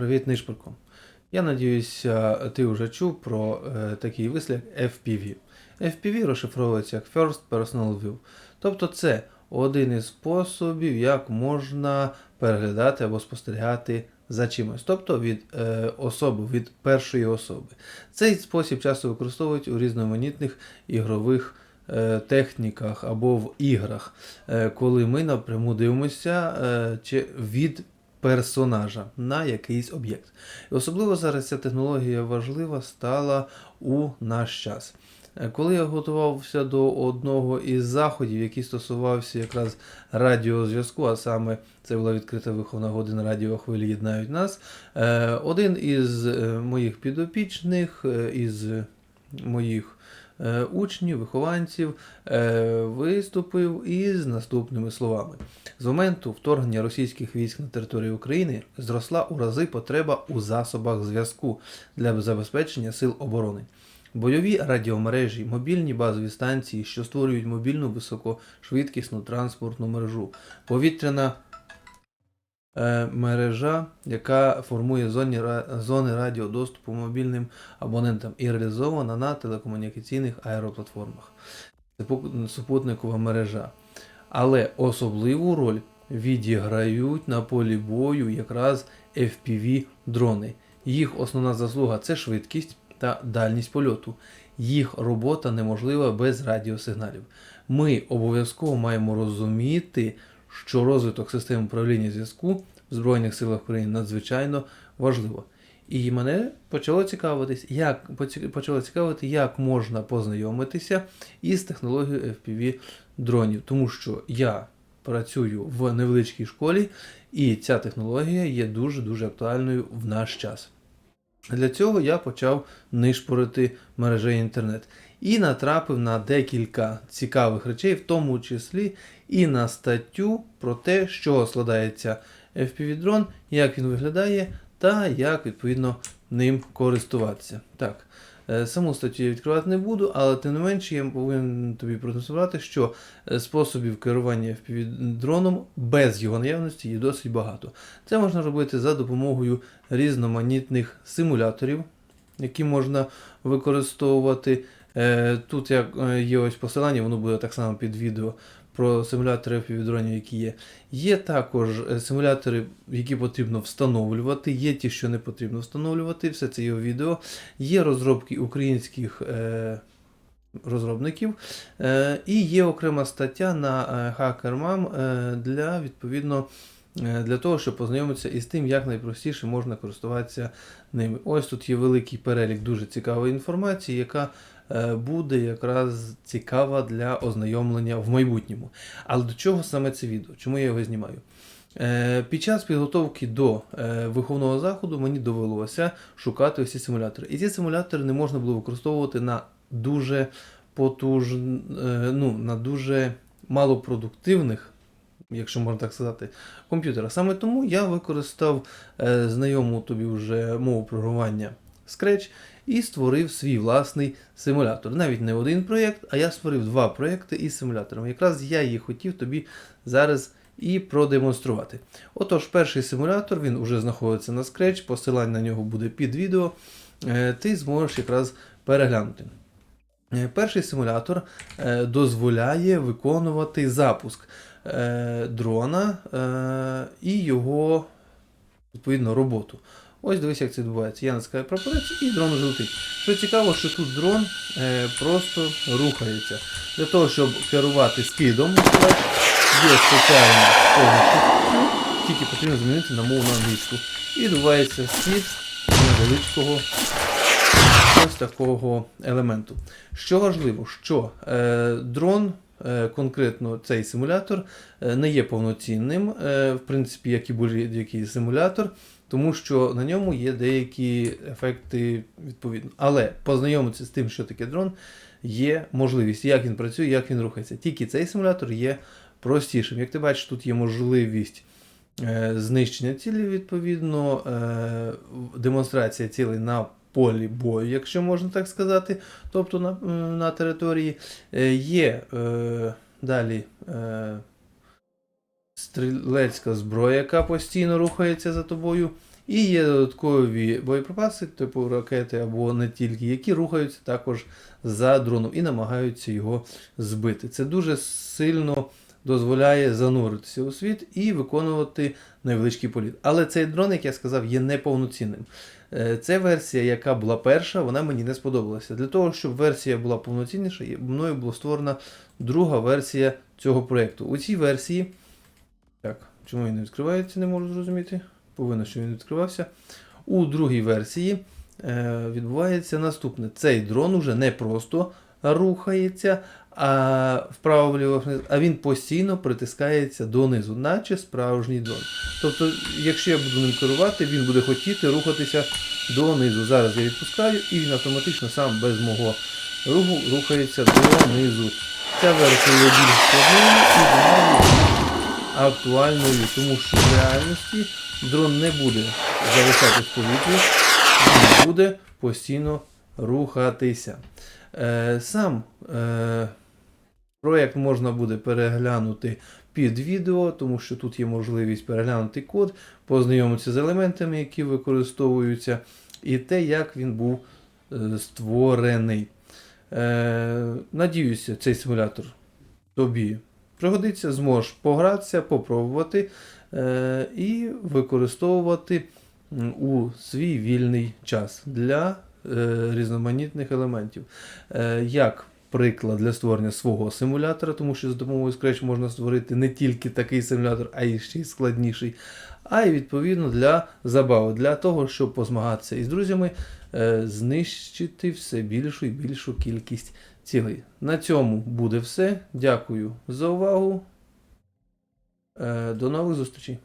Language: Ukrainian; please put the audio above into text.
Привіт, Нишпорко. Я надіюся, ти вже чув про е, такий вислів FPV. FPV розшифровується як First Personal View. Тобто це один із способів, як можна переглядати або спостерігати за чимось, тобто від е, особи, від першої особи. Цей спосіб часто використовують у різноманітних ігрових е, техніках або в іграх, е, коли ми напряму дивимося е, чи від персонажа на якийсь об'єкт. І особливо зараз ця технологія важлива стала у наш час. Е, Коли я готувався до одного із заходів, який стосувався якраз радіозв'язку, а саме це була відкрита виховна година радіохвилі єднають нас, е, один із е, моїх підопічних, із моїх учнів, вихованців е, виступив із наступними словами. З моменту вторгнення російських військ на територію України зросла у рази потреба у засобах зв'язку для забезпечення сил оборони. Бойові радіомережі, мобільні базові станції, що створюють мобільну високошвидкісну транспортну мережу, повітряна е, мережа, яка формує зоні, зони радіодоступу мобільним абонентам і реалізована на телекомунікаційних аероплатформах. Супу- Супутникова мережа. Але особливу роль відіграють на полі бою якраз FPV-дрони. Їх основна заслуга це швидкість та дальність польоту. Їх робота неможлива без радіосигналів. Ми обов'язково маємо розуміти, що розвиток систем управління зв'язку в Збройних силах України надзвичайно важливо. І мене почало цікавитись, як почало цікавити, як можна познайомитися із технологією FPV дронів, тому що я працюю в невеличкій школі, і ця технологія є дуже дуже актуальною в наш час. Для цього я почав нишпорити мережею інтернет і натрапив на декілька цікавих речей, в тому числі і на статтю про те, чого складається FPV-дрон, як він виглядає та як відповідно ним користуватися. Так, саму статтю я відкривати не буду, але тим не менше я повинен тобі продемонструвати, що е, способів керування FPV-дроном без його наявності є досить багато. Це можна робити за допомогою різноманітних симуляторів, які можна використовувати. Е, Тут як е, є ось посилання, воно буде так само під відео про симулятори FPV-дронів, які є. Є також е, симулятори, які потрібно встановлювати, є ті, що не потрібно встановлювати, все це є у відео. Є розробки українських е, розробників, е, і є окрема стаття на е, HackerMam для відповідно. Для того, щоб познайомитися із тим, як найпростіше можна користуватися ними. Ось тут є великий перелік дуже цікавої інформації, яка буде якраз цікава для ознайомлення в майбутньому. Але до чого саме це відео? Чому я його знімаю? Е, Під час підготовки до е, виховного заходу мені довелося шукати ці симулятори. І ці симулятори не можна було використовувати на дуже потуж... е, ну, на дуже малопродуктивних, якщо можна так сказати, комп'ютерах. Саме тому я використав е, знайому тобі вже мову програмування Scratch і створив свій власний симулятор. Навіть не один проєкт, а я створив два проєкти із симулятором. Якраз я їх хотів тобі зараз і продемонструвати. Отож, перший симулятор він вже знаходиться на Scratch, посилання на нього буде під відео. Е, Ти зможеш якраз переглянути. Е, Перший симулятор е, дозволяє виконувати запуск дрона і його відповідно роботу. Ось дивись, як це відбувається. Я натискаю прапорець і дрон вже. Що цікаво, що тут дрон е, просто рухається. Для того, щоб керувати скидом, є спеціальна повністю, тільки потрібно змінити на мову на англійську. І відбувається скид невеличкого ось такого елементу. Що важливо, що е, дрон, е, конкретно цей симулятор, е, не є повноцінним, е, в принципі, як і будь-який симулятор, тому що на ньому є деякі ефекти відповідно. Але познайомитися з тим, що таке дрон, є можливість, як він працює, як він рухається. Тільки цей симулятор є простішим. Як ти бачиш, тут є можливість. е, Знищення цілі, відповідно, е, демонстрація цілей на полі бою, якщо можна так сказати, тобто на, на території. Е, Є далі стрілецька зброя, яка постійно рухається за тобою. І є додаткові боєприпаси, типу ракети або не тільки, які рухаються також за дроном і намагаються його збити. Це дуже сильно дозволяє зануритися у світ і виконувати невеличкий політ. Але цей дрон, як я сказав, є неповноцінним. Е, Це версія, яка була перша, вона мені не сподобалася. Для того, щоб версія була повноцінніша, мною була створена друга версія цього проєкту. У цій версії. Чому він не відкривається, не можу зрозуміти. Повинно, що він відкривався. У другій версії е, відбувається наступне: цей дрон уже не просто рухається, а вправо вліво а він постійно притискається донизу, наче справжній дрон. Тобто, якщо я буду ним керувати, він буде хотіти рухатися донизу. Зараз я відпускаю, і він автоматично сам без мого руху рухається донизу. Ця версія є більш складною і вона актуальною, тому що в реальності дрон не буде зависати в повітрі, він буде постійно рухатися. Е, сам е, проєкт можна буде переглянути під відео, тому що тут є можливість переглянути код, познайомитися з елементами, які використовуються, і те, як він був е, створений. Надіюся, цей симулятор тобі пригодиться, зможеш погратися, попробувати е, і використовувати у свій вільний час для е, різноманітних елементів. Е, як приклад для створення свого симулятора, тому що за допомогою Scratch можна створити не тільки такий симулятор, а й ще й складніший. А й відповідно для забави, для того, щоб позмагатися із друзями, е, знищити все більшу і більшу кількість цілей. На цьому буде все. Дякую за увагу. Е, До нових зустрічей.